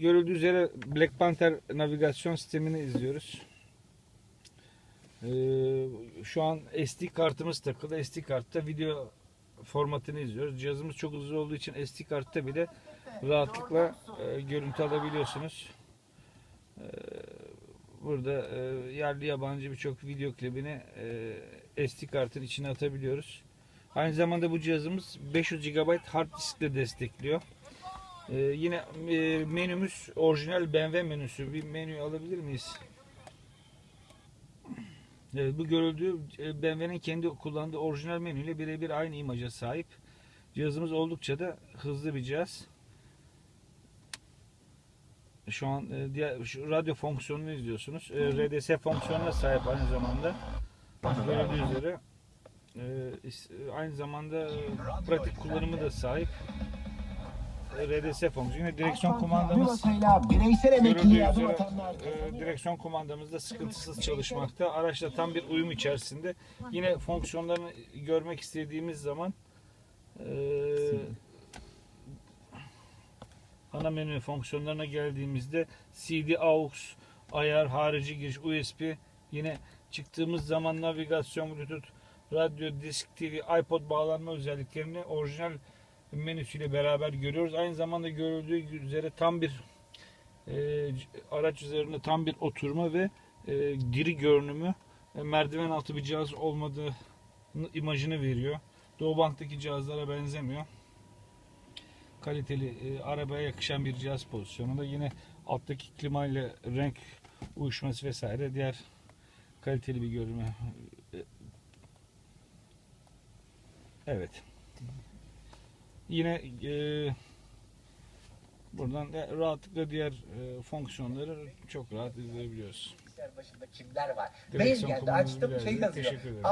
görüldüğü üzere Black Panther navigasyon sistemini izliyoruz. Ee, şu an SD kartımız takılı. SD kartta video formatını izliyoruz. Cihazımız çok hızlı olduğu için SD kartta bile rahatlıkla e, görüntü alabiliyorsunuz. Ee, burada e, yerli yabancı birçok video klibini e, SD kartın içine atabiliyoruz. Aynı zamanda bu cihazımız 500 GB hard diskle destekliyor. Ee, yine e, menümüz orijinal BMW menüsü. Bir menü alabilir miyiz? Evet, bu görüldüğü e, BMW'nin kendi kullandığı orijinal menüyle birebir aynı imaja sahip. Cihazımız oldukça da hızlı bir cihaz. Şu an e, diğer şu radyo fonksiyonunu izliyorsunuz. E, RDS fonksiyonuna sahip aynı zamanda. Görüldüğü üzere e, aynı zamanda e, pratik kullanımı da sahip. RDS fonksiyonu. Yine direksiyon kumandamız bireysel üzere atanlar e, direksiyon kumandamız da sıkıntısız çalışmakta. Araçla tam bir uyum içerisinde. Yine fonksiyonlarını görmek istediğimiz zaman e, ana menü fonksiyonlarına geldiğimizde CD AUX, ayar, harici giriş, USB yine çıktığımız zaman navigasyon, bluetooth, radyo, disk, TV, iPod bağlanma özelliklerini orijinal menüsüyle beraber görüyoruz. Aynı zamanda görüldüğü üzere tam bir e, araç üzerinde tam bir oturma ve e, diri görünümü e, merdiven altı bir cihaz olmadığı imajını veriyor. Doğu Bank'taki cihazlara benzemiyor. Kaliteli, e, arabaya yakışan bir cihaz pozisyonunda. Yine alttaki klima ile renk uyuşması vesaire diğer kaliteli bir görünümü. E, Evet. Yine e, buradan da rahatlıkla diğer e, fonksiyonları çok rahat izleyebiliyoruz. Başında kimler var? Mail geldi açtım şey yazıyor. yazıyor. Teşekkür ederim.